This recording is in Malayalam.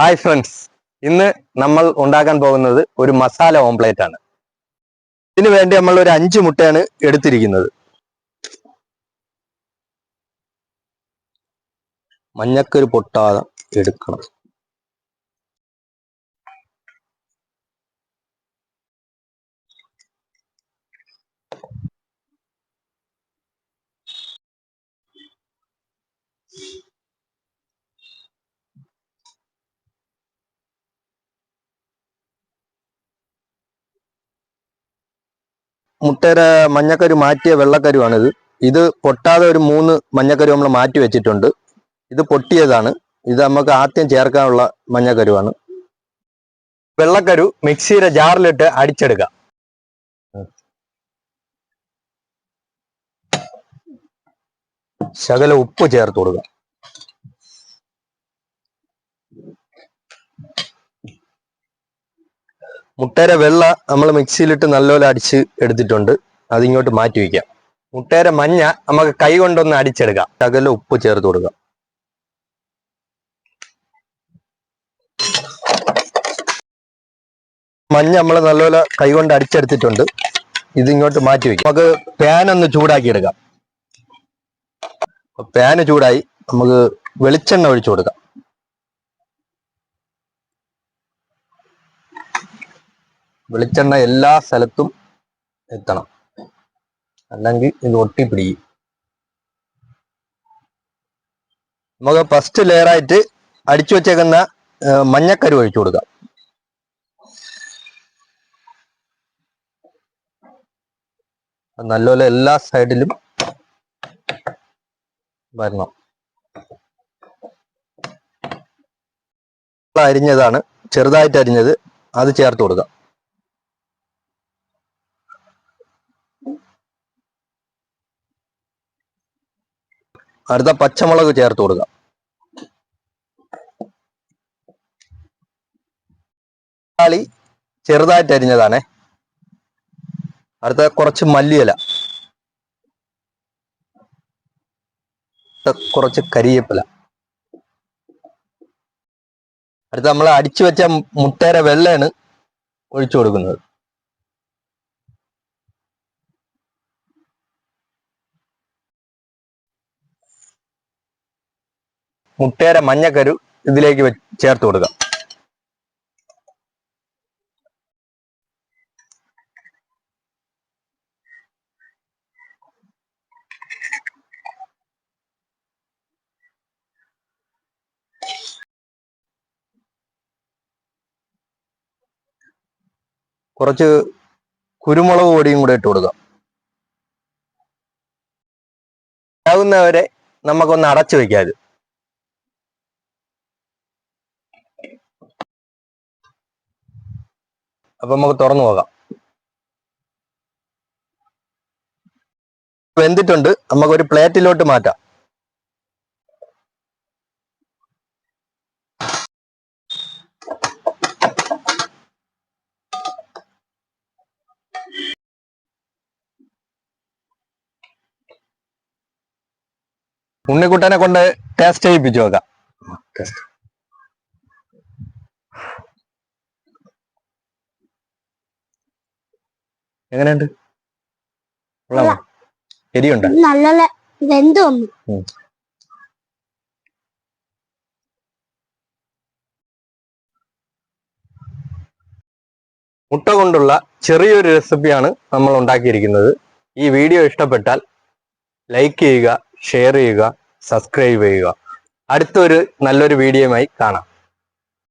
ഹായ് ഫ്രണ്ട്സ് ഇന്ന് നമ്മൾ ഉണ്ടാക്കാൻ പോകുന്നത് ഒരു മസാല ഓംപ്ലേറ്റ് ആണ്. ഇതിന് വേണ്ടി നമ്മൾ ഒരു അഞ്ച് മുട്ടയാണ് എടുത്തിരിക്കുന്നത്. മഞ്ഞക്കൊരു പൊട്ടാതെ എടുക്കണം. മുട്ടയുടെ മഞ്ഞക്കരു മാറ്റിയ വെള്ളക്കരുവാണിത്. ഇത് പൊട്ടാതെ ഒരു മൂന്ന് മഞ്ഞക്കരു നമ്മൾ മാറ്റി വെച്ചിട്ടുണ്ട്. ഇത് പൊട്ടിയതാണ്. ഇത് നമുക്ക് ആദ്യം ചേർക്കാനുള്ള മഞ്ഞക്കരുവാണ്. വെള്ളക്കരു മിക്സിയുടെ ജാറിലിട്ട് അടിച്ചെടുക്കാം. ശകല ഉപ്പ് ചേർത്ത് കൊടുക്കുക മുട്ടയുടെ വെള്ള നമ്മൾ മിക്സിയിലിട്ട് നല്ലപോലെ അടിച്ച് എടുത്തിട്ടുണ്ട്. അതിങ്ങോട്ട് മാറ്റി വയ്ക്കാം മുട്ടയുടെ മഞ്ഞ നമുക്ക് കൈ കൊണ്ടൊന്ന് അടിച്ചെടുക്കാം. ശകല ഉപ്പ് ചേർത്ത് കൊടുക്കാം. മഞ്ഞ നമ്മൾ നല്ലപോലെ കൈ കൊണ്ട് അടിച്ചെടുത്തിട്ടുണ്ട്. ഇതിങ്ങോട്ട് മാറ്റി വയ്ക്കാം നമുക്ക് പാൻ ഒന്ന് ചൂടാക്കി എടുക്കാം പാന് ചൂടായി. നമുക്ക് വെളിച്ചെണ്ണ ഒഴിച്ചു കൊടുക്കാം. വെളിച്ചെണ്ണ എല്ലാ സ്ഥലത്തും എത്തണം. അല്ലെങ്കിൽ ഇത് ഒട്ടിപ്പിടിക്കും. നമുക്ക് ഫസ്റ്റ് ലെയർ ആയിട്ട് അടിച്ചു വെച്ചേക്കുന്ന മഞ്ഞക്കരു ഒഴിച്ചു കൊടുക്കാം. നല്ലപോലെ എല്ലാ സൈഡിലും വരണം. അരിഞ്ഞതാണ് ചെറുതായിട്ട് അരിഞ്ഞത് അത് ചേർത്ത് കൊടുക്കാം. അടുത്ത പച്ചമുളക് ചേർത്ത് കൊടുക്കുക തക്കാളി ചെറുതായിട്ട് അരിഞ്ഞതാണേ. അടുത്ത കുറച്ച് മല്ലിയില. കുറച്ച് കരിയേപ്പില. അടുത്ത നമ്മൾ അടിച്ചു വെച്ച മുട്ടയുടെ വെള്ളയാണ് ഒഴിച്ചു കൊടുക്കുന്നത്. മുട്ടയുടെ മഞ്ഞക്കരു ഇതിലേക്ക് ചേർത്ത് കൊടുക്കാം. കുറച്ച് കുരുമുളക് പൊടിയും കൂടെ ഇട്ട് കൊടുക്കാം. ആവുന്നവരെ നമുക്കൊന്ന് അടച്ചു വെക്കാം അപ്പൊ നമുക്ക് തുറന്നു പോകാം. വെന്തിട്ടുണ്ട്. നമുക്ക് ഒരു പ്ലേറ്റിലോട്ട് മാറ്റാം. ഉണ്ണിക്കുട്ടനെ കൊണ്ട് ടേസ്റ്റ് ചെയ്യിപ്പിച്ചു നോക്കാം. എങ്ങനെയുണ്ട്? എരിയുണ്ട്? നല്ല വെന്ത് വന്നു. മുട്ട കൊണ്ടുള്ള ചെറിയൊരു റെസിപ്പിയാണ് നമ്മൾ ഉണ്ടാക്കിയിരിക്കുന്നത്. ഈ വീഡിയോ ഇഷ്ടപ്പെട്ടാൽ ലൈക്ക് ചെയ്യുക ഷെയർ ചെയ്യുക സബ്സ്ക്രൈബ് ചെയ്യുക. അടുത്തൊരു നല്ലൊരു വീഡിയോയുമായി കാണാം.